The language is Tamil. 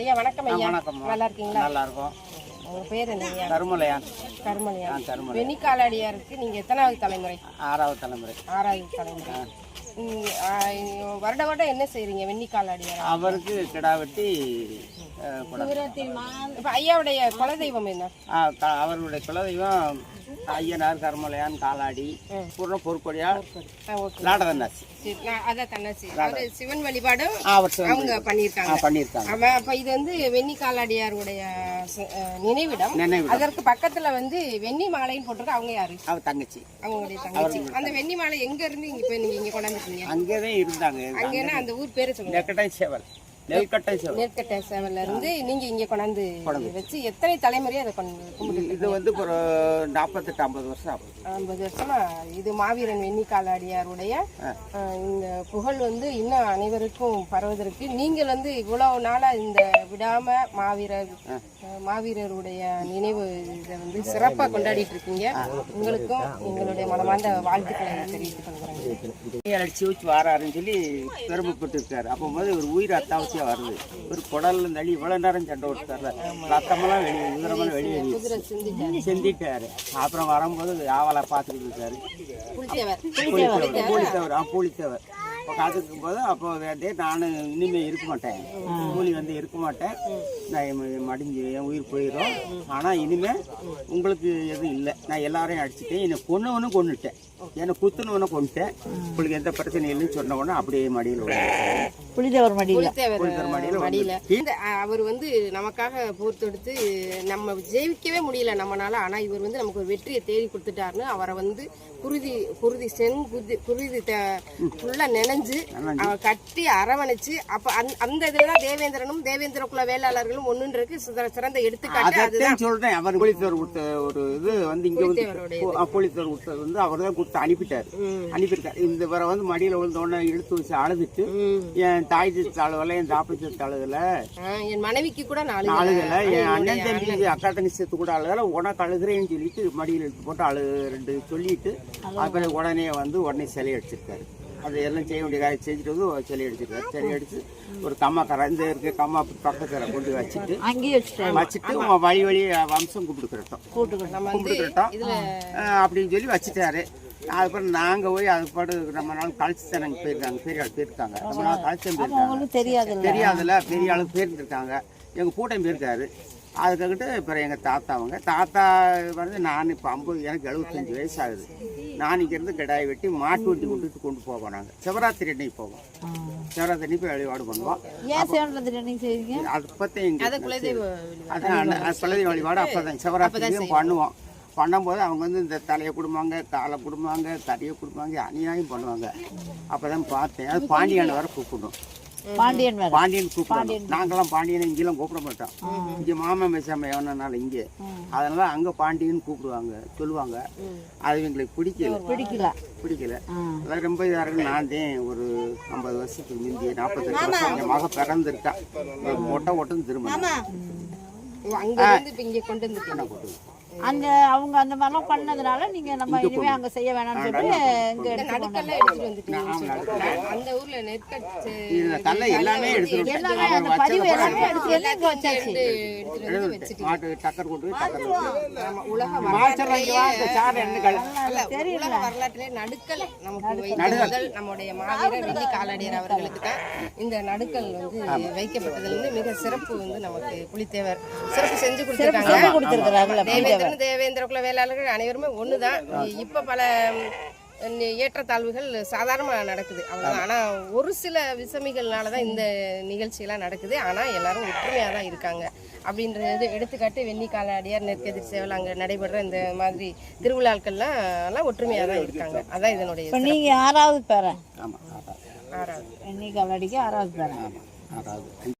ஐயா வணக்கம் ஐயா. வணக்கம்மா. நல்லா இருக்கீங்களா நல்லா இருக்கும் உங்க பேர் என்னங்கய்யா கருமலையான் கருமலையா. நான் கருமலை வெண்ணிக்காலடியாருக்கு நீங்க எத்தனாவது தலைமுறை? ஆறாவது தலைமுறை. ஆறாவது தலைமுறை. வருட வருடம் என்ன செய்றீங்க வெண்ணிக்காலடியார்? அவருக்கு கிடா வெட்டி. இப்ப ஐயாவுடைய குலதெய்வம் என்ன? அவர்களுடைய குலதெய்வம் ஐயனார் கருமலையான் காலாடி பூர்ண பொறுப்படியா அவரு சிவன் வழிபாடும் அவங்க பண்ணியிருக்காங்க. பண்ணியிருக்காங்க. அப்ப இது வந்து வெண்ணி காலாடியாருடைய நினைவிடம். நினைவு அதற்கு பக்கத்துல வந்து வெண்ணி மாலைன்னு போட்டிருக்கு. அவங்க யாரு? அவர் தங்கச்சி. அவங்களுடைய தங்கச்சி. அந்த வெண்ணி மாலை எங்க இருந்து இங்க போய் நீங்க இங்க கொண்டாந்துருக்கீங்க? அங்கே தான் இருந்தாங்க. அங்கன்னா அந்த ஊர் பேரு சொல்லுங்க. நெக்கட்டை சேவல் நெல்கட்டை சேவல். சேவல்ல இருந்து நீங்க இங்க கொண்டாந்து வச்சு எத்தனை தலைமுறையா அதை கொண்டு இது வந்து ஒரு நாற்பத்தெட்டு ஐம்பது வருஷம் ஐம்பது வருஷமா? இது மாவீரன் வெண்ணி காலாடியாருடைய இந்த புகழ் வந்து இன்னும் அனைவருக்கும் பரவுவதற்கு நீங்கள் வந்து இவ்வளவு நாளா இந்த விடாம மாவீரர் மாவீரருடைய நினைவு இதை வந்து சிறப்பா கொண்டாடிட்டு இருக்கீங்க. உங்களுக்கும் எங்களுடைய மனமார்ந்த வாழ்த்துக்களை தெரிவித்துக் கொள்கிறேன். அடிச்சு வச்சு வாராருன்னு சொல்லி பெருமைப்பட்டு இருக்காரு அப்போ போது ஒரு உயிர் அத்தாவசியம் வருது. ஒரு குடல்ல தள்ளி இவ்வளவு நேரம் சண்டை விட்டாரு ரத்தமெல்லாம் வெளியே உதிரமெல்லாம் வெளியே செஞ்சிட்டாரு அப்புறம் வரும்போது ஆவலை பார்த்துட்டு இருக்காரு. புளித்தவர் பூலித்தவர். ஆ பூலித்தவர். இப்போ காத்துக்கும் போது அப்போ வேண்டே நான் இனிமே இருக்க மாட்டேன். கூலி வந்து இருக்க மாட்டேன். நான் மடிஞ்சு என் உயிர் போயிடும் ஆனால் இனிமே உங்களுக்கு எதுவும் இல்லை. நான் எல்லாரையும் அடிச்சுட்டேன். என்னை கொன்னவனும் கொன்னுட்டேன். என்னை குத்துனவனை கொண்டுட்டேன் உங்களுக்கு எந்த பிரச்சனையும் இல்லைன்னு சொன்ன உடனே அப்படியே மடியில் விழுந்துட்டாரு. புளிதேவர் மடியில். புலித்தேவர் மடியில மடியில. இந்த அவர் வந்து நமக்காக போர் தொடுத்து நம்ம ஜெயிக்கவே முடியல நம்மனால. ஆனா இவர் வந்து நமக்கு ஒரு வெற்றியை தேடி கொடுத்துட்டாருன்னு அவரை வந்து குருதி குருதி செங் குருதி குருதி ஃபுல்லா நினைஞ்சு அவ கட்டி அரவணைச்சு அப்ப அந்த- அந்த இதுலதான் தேவேந்திரனும் தேவேந்திர குல வேளாளர்களும் ஒண்ணுன்றதுக்கு சிற- சிறந்த எடுத்துக்காட்டு அதுதான். சொல்றேன். அவர் புலித்தவர் கொடுத்த ஒரு இது வந்து இங்க வந்து புலித்தவர் கொடுத்தது வந்து அவர் தான் கொடுத்து அனுப்பிட்டாரு. அனுப்பியிருக்காரு. இந்த வரை வந்து மடியில விழுந்த உடனே இழுத்து வச்சு அழுதுட்டு என் தாய் தழுவல என் தாப்பி தழுவல ஆஹ், என் மனைவிக்கு கூட நாலு அழுகல. என் அண்ணன் தம்பி அக்கா தங்கச்சி சேர்த்து கூட அழுகல. உனக்கு அழுகிறேன்னு சொல்லிட்டு மடியில் எடுத்து போட்டு அழு ரெண்டு சொல்லிட்டு அப்புறம் உடனே வந்து உடனே சிலை அடிச்சிருக்காரு. அது எல்லாம் செய்ய வேண்டிய காரியம் செஞ்சுட்டு வந்து சிலை அடிச்சிருக்காரு. சிலை அடிச்சு ஒரு கம்மாக்கரை இந்த இருக்க கம்மா பக்கத்தில் கொண்டு வச்சுட்டு வச்சுட்டு உன் வழி வழி வம்சம் கும்பிட்டுக்கிறோம் இதுல அப்படின்னு சொல்லி வச்சுட்டாரு. அதுக்கப்புறம் நாங்கள் போய் அது பாடு ரொம்ப நாள் கழிச்சு தான் நாங்கள் போயிருக்காங்க. பெரிய ஆள் போயிருக்காங்க. ரொம்ப நாள் கழிச்சு தான் போயிருக்காங்க. தெரியாதுல்ல. தெரியாதுல்ல. பெரிய ஆளுக்கு போயிருந்துருக்காங்க. எங்கள் கூட்டம் போயிருக்காரு. அதுக்கிட்ட அப்புறம் எங்கள் தாத்தா அவங்க. தாத்தா வந்து நான் இப்போ ஐம்பது எனக்கு எழுபத்தஞ்சு வயசு ஆகுது நான் இங்கேருந்து கிடாய் வெட்டி மாட்டு வண்டி கொண்டுட்டு கொண்டு போவோம் நாங்கள் சிவராத்திரி அன்னைக்கு போவோம். சிவராத்திரி அன்னைக்கு போய் வழிபாடு பண்ணுவோம். அது பற்றி எங்கள் அத குலதெய்வ அதான் அது குலதெய்வ வழிபாடு அப்போ தான் சிவராத்திரியும் பண்ணுவோம். பண்ணும்போது அவங்க வந்து இந்த தலையை கொடுப்பாங்க காலை கொடுப்பாங்க தடியை கொடுப்பாங்க அநியாயம் பண்ணுவாங்க. அப்போ தான் பார்த்தேன். அது பாண்டியான வர கூப்பிடும் பாண்டியன் பாண்டியன் கூப்பிடணும். நாங்களாம் பாண்டியனை இங்கெல்லாம் கூப்பிட மாட்டோம். இங்கே மாமன் பேசாம எவனால இங்கே. அதனால அங்கே பாண்டியன் கூப்பிடுவாங்க சொல்லுவாங்க. அது எங்களுக்கு பிடிக்கல. பிடிக்கல. பிடிக்கல. அதான் ரொம்ப இதாக இருக்கு நான் தான் ஒரு ஐம்பது வருஷத்துக்கு முந்தி நாற்பத்தெட்டு வருஷம் என் மக பிறந்திருக்கா மொட்டை ஓட்டம் திரும்ப அங்க இருந்து இங்க கொண்டு வந்துட்டீங்க. அந்த அவங்க அந்த மாதிரிலாம் பண்ணதுனால நீங்க நம்ம இனிமே அங்க செய்ய வேணாம்னு சொல்லிட்டு இங்க இந்த நடுக்கெல்லாம் எடுத்துட்டு வந்துட்டீங்கன்னு சொல்றாங்க. அந்த ஊர்ல நெற்கட்டு எல்லாமே எடுத்துட்டு எல்லாமே அந்த பதிவு எல்லாமே எடுத்து இங்க வச்சாச்சு. மாட்டு டக்கர் கொண்டு உலக வரலாற்றிலே நடுக்கல் நமக்கு நம்முடைய மாவீரர் வெள்ளி காலடியர் அவர்களுக்கு தான் இந்த நடுக்கல் வந்து வைக்கப்பட்டதுல இருந்து மிக சிறப்பு வந்து நமக்கு புலித்தேவர் சிறப்பு செஞ்சு கொடுத்திருக்காங்க. தேவேந்திரன் தேவேந்திர குல வேளாளர்கள் அனைவருமே ஒண்ணுதான். இப்ப பல ஏற்றத்தாழ்வுகள் சாதாரணமாக நடக்குது. அவ்வளோதான் ஆனால் ஒரு சில விசமிகள்னால தான் இந்த நிகழ்ச்சியெல்லாம் நடக்குது. ஆனால் எல்லாரும் ஒற்றுமையாக தான் இருக்காங்க அப்படின்றது எடுத்துக்காட்டு வெண்ணி காலாடியார் நெற்கதிர் சேவல் அங்கே நடைபெற இந்த மாதிரி திருவிழாக்கள்லாம் எல்லாம் ஒற்றுமையாக தான் இருக்காங்க. அதான் இதனுடைய இப்ப நீங்க ஆறாவது பேரன். ஆமா ஆறாவது. ஆறாவது என்னைக்கு அடிக்க ஆறாவது பேரன். ஆறாவது.